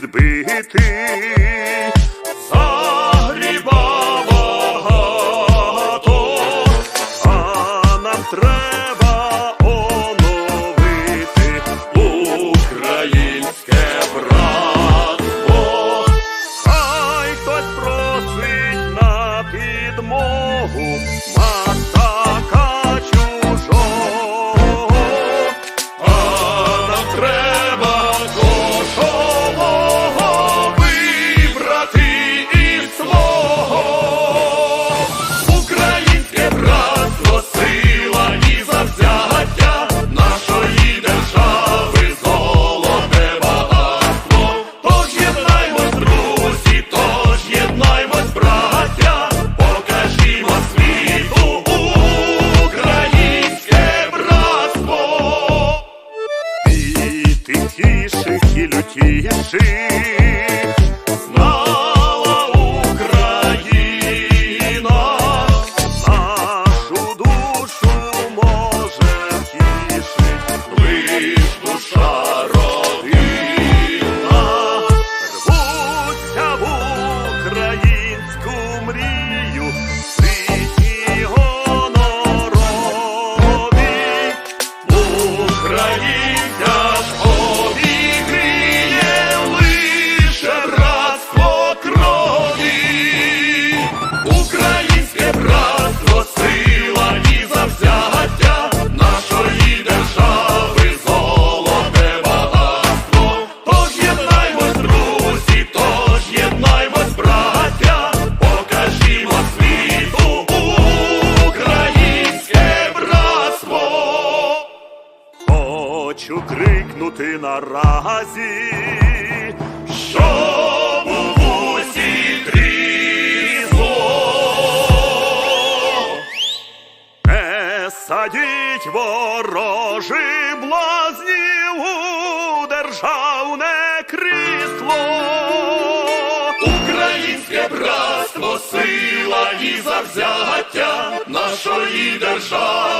жити, загріба багато, а нам треба знала Україна, нашу душу може втішить, лиш душа родина, рвуться в українську мрію, світі крикнути наразі, щоб у вусі трісло. Не садіть ворожі блазнів у державне крісло. Українське братство, сила і завзяття нашої держави,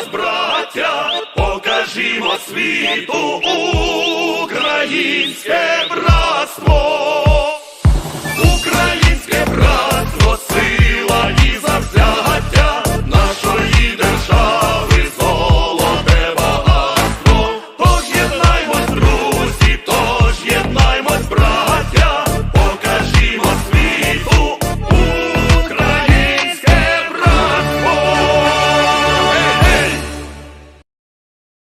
єднаймось, браття, покажімо світу українське братство.